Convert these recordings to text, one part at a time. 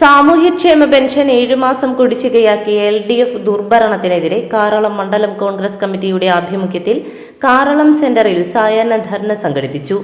സാമൂഹ്യക്ഷേമ പെൻഷൻ ഏഴുമാസം കുടിശ്ശികയാക്കിയ എൽ ഡി എഫ് ദുർഭരണത്തിനെതിരെ കാറളം മണ്ഡലം കോൺഗ്രസ് കമ്മിറ്റിയുടെ ആഭിമുഖ്യത്തിൽ കാറളം സെന്ററിൽ സായാഹ്ന ധർണ സംഘടിപ്പിച്ചു.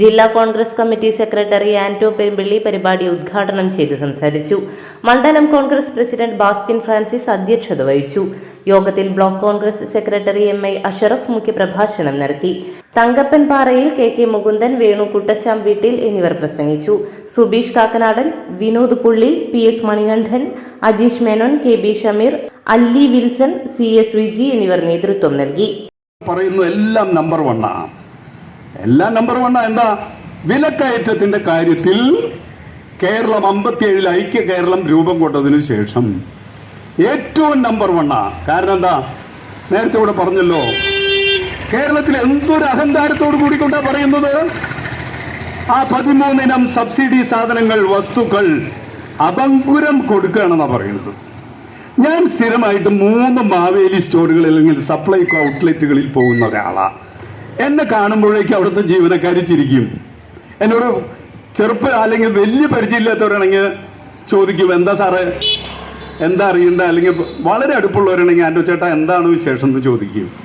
ജില്ലാ Congress committee secretary Anto Perumpilly പരിപാടി ഉദ്ഘാടനം ചെയ്ത് സംസാരിച്ചു. മണ്ഡലം കോൺഗ്രസ് പ്രസിഡന്റ് ബാസ്റ്റിൻ ഫ്രാൻസിസ് അധ്യക്ഷത വഹിച്ചു. യോഗത്തിൽ block Congress secretary M I Ashraf മുഖ്യപ്രഭാഷണം നടത്തി. തങ്കപ്പൻ പാറയിൽ കെ കെ മുകുന്ദൻ വേണു കുട്ടശ്ശാം വീട്ടിൽ എന്നിവർ പ്രസംഗിച്ചു. Subeesh Kakkanadan Vinod Pulli P S Manikandan Ajeesh Menon K B Shameer Alli Wilson C S Viji എന്നിവർ നേതൃത്വം നൽകി. പറയുന്നു എല്ലാം നമ്പർ വണ്ണാ എല്ലാം നമ്പർ വണ്ണാ എന്താ? വിലക്കയറ്റത്തിന്റെ കാര്യത്തിൽ കേരളം അമ്പത്തിയേഴിൽ ഐക്യ കേരളം രൂപം കൊണ്ടതിനു ശേഷം ഏറ്റവും നമ്പർ വണ്ണാ കാരണം എന്താ? നേരത്തെ ഇവിടെ പറഞ്ഞല്ലോ കേരളത്തിൽ എന്തൊരു അഹങ്കാരത്തോട് കൂടിക്കൊണ്ടാ പറയുന്നത്? ആ പതിമൂന്നിനം സബ്സിഡി സാധനങ്ങൾ വസ്തുക്കൾ അപങ്കുരം കൊടുക്കുകയാണെന്നാ പറയുന്നത്. ഞാൻ സ്ഥിരമായിട്ട് മൂന്ന് മാവേലി സ്റ്റോറുകളിൽ അല്ലെങ്കിൽ സപ്ലൈകോ ഔട്ട്ലെറ്റുകളിൽ പോകുന്ന ഒരാളാണ് എന്നെ കാണുമ്പോഴേക്കും അവിടുത്തെ ജീവനക്കാർ ചിരിക്കും. എന്നോട് ചെറുപ്പ അല്ലെങ്കിൽ വലിയ പരിചയമില്ലാത്തവരാണെങ്കിൽ ചോദിക്കും എന്താ സാറേ? എന്താ അറിയണ്ട? അല്ലെങ്കിൽ വളരെ അടുപ്പുള്ളവരാണെങ്കിൽ ആൻഡോ ചേട്ടാ എന്താണ് വിശേഷം? എന്ന് ചോദിക്കും.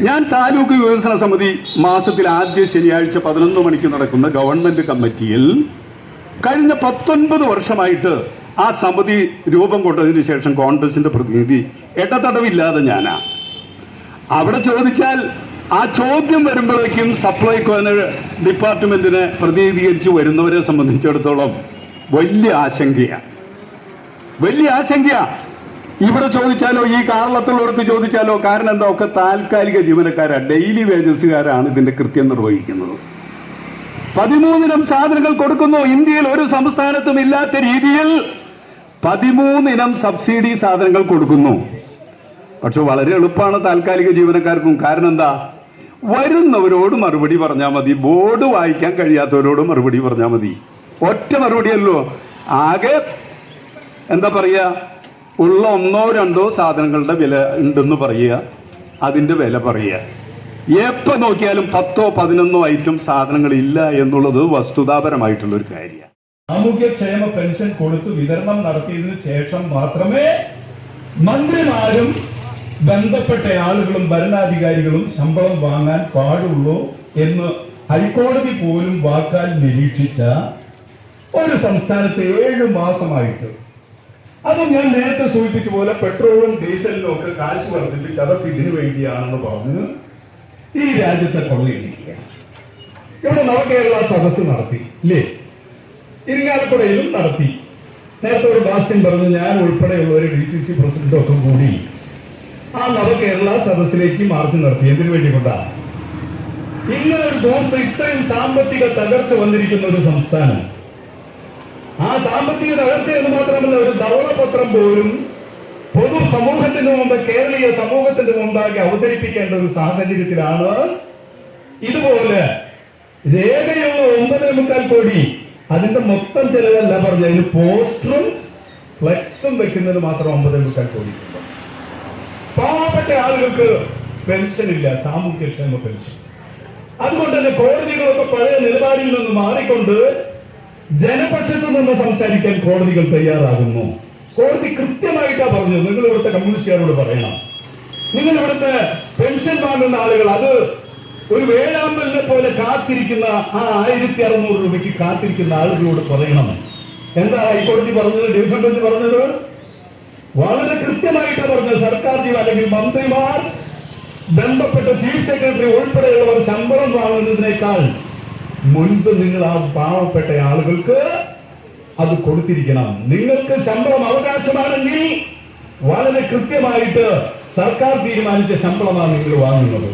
ഞാൻ താലൂക്ക് വികസന സമിതി മാസത്തിൽ ആദ്യ ശനിയാഴ്ച പതിനൊന്ന് മണിക്ക് നടക്കുന്ന ഗവൺമെന്റ് കമ്മിറ്റിയിൽ കഴിഞ്ഞ പത്തൊൻപത് വർഷമായിട്ട് ആ സമിതി രൂപം കൊണ്ടതിന് ശേഷം കോൺഗ്രസിന്റെ പ്രതിനിധി ഇടതടവില്ലാതെ ഞാനാ. അവിടെ ചോദിച്ചാൽ ആ ചോദ്യം വരുമ്പോഴേക്കും സപ്ലൈകോന് ഡിപ്പാർട്ട്മെന്റിനെ പ്രതിനിധീകരിച്ച് വരുന്നവരെ സംബന്ധിച്ചിടത്തോളം വലിയ ആശങ്കയാണ് വലിയ ആശങ്കയാ. ഇവിടെ ചോദിച്ചാലോ ഈ കാരളത്തുള്ളവർക്ക് ചോദിച്ചാലോ കാരണം എന്താ? ഒക്കെ താൽക്കാലിക ജീവനക്കാരാ. ഡെയിലി വേജസുകാരാണ് ഇതിന്റെ കൃത്യം നിർവഹിക്കുന്നത്. പതിമൂന്നിനം സാധനങ്ങൾ കൊടുക്കുന്നു. ഇന്ത്യയിൽ ഒരു സംസ്ഥാനത്തും ഇല്ലാത്ത രീതിയിൽ പതിമൂന്നിനം സബ്സിഡി സാധനങ്ങൾ കൊടുക്കുന്നു. പക്ഷെ വളരെ എളുപ്പമാണ് താൽക്കാലിക ജീവനക്കാർക്കും. കാരണം എന്താ? വരുന്നവരോട് മറുപടി പറഞ്ഞാൽ മതി. ബോർഡ് വായിക്കാൻ കഴിയാത്തവരോട് മറുപടി പറഞ്ഞാൽ മതി. ഒറ്റ മറുപടിയല്ലോ. ആകെ എന്താ പറയുക ഉള്ള ഒന്നോ രണ്ടോ സാധനങ്ങളുടെ വില ഉണ്ടെന്ന് പറയുക അതിന്റെ വില പറയുക. എപ്പ നോക്കിയാലും പത്തോ പതിനൊന്നോ ഐറ്റം സാധനങ്ങൾ ഇല്ല എന്നുള്ളത് വസ്തുതാപരമായിട്ടുള്ള ഒരു കാര്യമാണ് സാമൂഹ്യക്ഷേമ പെൻഷൻ കൊടുത്ത് വിതരണം നടത്തിയതിനു ശേഷം മാത്രമേ മന്ത്രിമാരും ബന്ധപ്പെട്ട ആളുകളും ഭരണാധികാരികളും ശമ്പളം വാങ്ങാൻ പാടുള്ളൂ എന്ന് ഹൈക്കോടതി പോലും വാക്കാൽ നിരീക്ഷിച്ച ഒരു സംസ്ഥാനത്ത് ഏഴ് മാസമായിട്ട് അത് ഞാൻ നേരത്തെ സൂചിപ്പിച്ച പോലെ പെട്രോളും ഡീസലിനും ഒക്കെ കാശ് വർദ്ധിപ്പിച്ച് അതൊക്കെ ഇതിനു വേണ്ടിയാണെന്ന് പറഞ്ഞ് ഈ രാജ്യത്തെ കൊള്ളയടിക്കുക. ഇവിടെ നവകേരള സദസ് നടത്തി ഇല്ലേ? ഇരിങ്ങാലക്കുടയിലും നടത്തി. നേരത്തെ ഒരു ബാസ്യൻ പറഞ്ഞു ഞാൻ ഉൾപ്പെടെയുള്ള ഒരു ഡി സി സി പ്രസിഡന്റും ഒക്കെ കൂടി ആ നവകേരള സദസ്സിലേക്ക് മാർച്ച് നടത്തി. എന്തിനു വേണ്ടി കൊണ്ടാ? ഇങ്ങനെ ഒരു ഇത്രയും സാമ്പത്തിക തകർച്ച വന്നിരിക്കുന്ന ഒരു സംസ്ഥാനം. ആ സാമ്പത്തിക തകർച്ച എന്ന് മാത്രമല്ല ഒരു ധവളപത്രം പോലും പൊതു സമൂഹത്തിന് മുമ്പ് കേരളീയ സമൂഹത്തിന്റെ മുമ്പാകെ അവതരിപ്പിക്കേണ്ട ഒരു സാഹചര്യത്തിലാണ്. ഇതുപോലെ രേഖയുള്ള ഒമ്പതേ മുക്കാൽ കോടി അതിന്റെ മൊത്തം ചെലവല്ല പറഞ്ഞ അതിന് പോസ്റ്ററും ഫ്ലെക്സും വെക്കുന്നതിന് മാത്രം ഒമ്പതേ മുക്കാൽ കോടി. പാവപ്പെട്ട ആളുകൾക്ക് പെൻഷൻ ഇല്ല സാമൂഹ്യക്ഷേമ പെൻഷൻ. അതുകൊണ്ട് തന്നെ കോടതികളൊക്കെ പഴയ നിലപാടിൽ നിന്ന് മാറിക്കൊണ്ട് ജനപക്ഷത്ത് നിന്ന് സംസാരിക്കാൻ കോടതികൾ തയ്യാറാകുന്നു. കോടതി കൃത്യമായിട്ടാ പറഞ്ഞത്. നിങ്ങൾ ഇവിടുത്തെ കമ്മ്യൂണിസ്റ്റുകാരോട് പറയണം. നിങ്ങൾ ഇവിടുത്തെ പെൻഷൻ വാങ്ങുന്ന ആളുകൾ അത് ഒരു വേഴാമ്പലിനെ പോലെ കാത്തിരിക്കുന്ന ആ ആയിരത്തി അറുന്നൂറ് രൂപയ്ക്ക് കാത്തിരിക്കുന്ന ആളുകളോട് പറയണം. എന്താ ഹൈക്കോടതി പറഞ്ഞത്? ഡിവിഷൻ ബെഞ്ച് പറഞ്ഞത്? വളരെ കൃത്യമായിട്ടാണ് പറഞ്ഞത്. സർക്കാർ ജീവ അല്ലെങ്കിൽ മന്ത്രിമാർ ബന്ധപ്പെട്ട ചീഫ് സെക്രട്ടറി ഉൾപ്പെടെയുള്ളവർ ശമ്പളം വാങ്ങുന്നതിനേക്കാൾ മുൻപ് നിങ്ങൾ ആ പാവപ്പെട്ട ആളുകൾക്ക് അത് കൊടുത്തിരിക്കണം. നിങ്ങൾക്ക് ശമ്പളം അവകാശമാണെങ്കിൽ വളരെ കൃത്യമായിട്ട് സർക്കാർ തീരുമാനിച്ച ശമ്പളമാണ് നിങ്ങൾ വാങ്ങുന്നത്.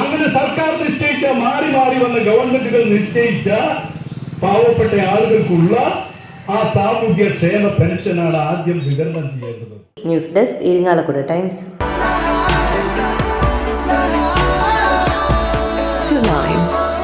അങ്ങനെ സർക്കാർ നിശ്ചയിച്ച മാറി മാറി വന്ന ഗവൺമെന്റുകൾ നിശ്ചയിച്ച പാവപ്പെട്ട ആളുകൾക്കുള്ള ആ സാമൂഹ്യ ക്ഷേമ പെൻഷനാണ് ആദ്യം വിതരണം ചെയ്യേണ്ടത്. News desk Irinjalakuda times.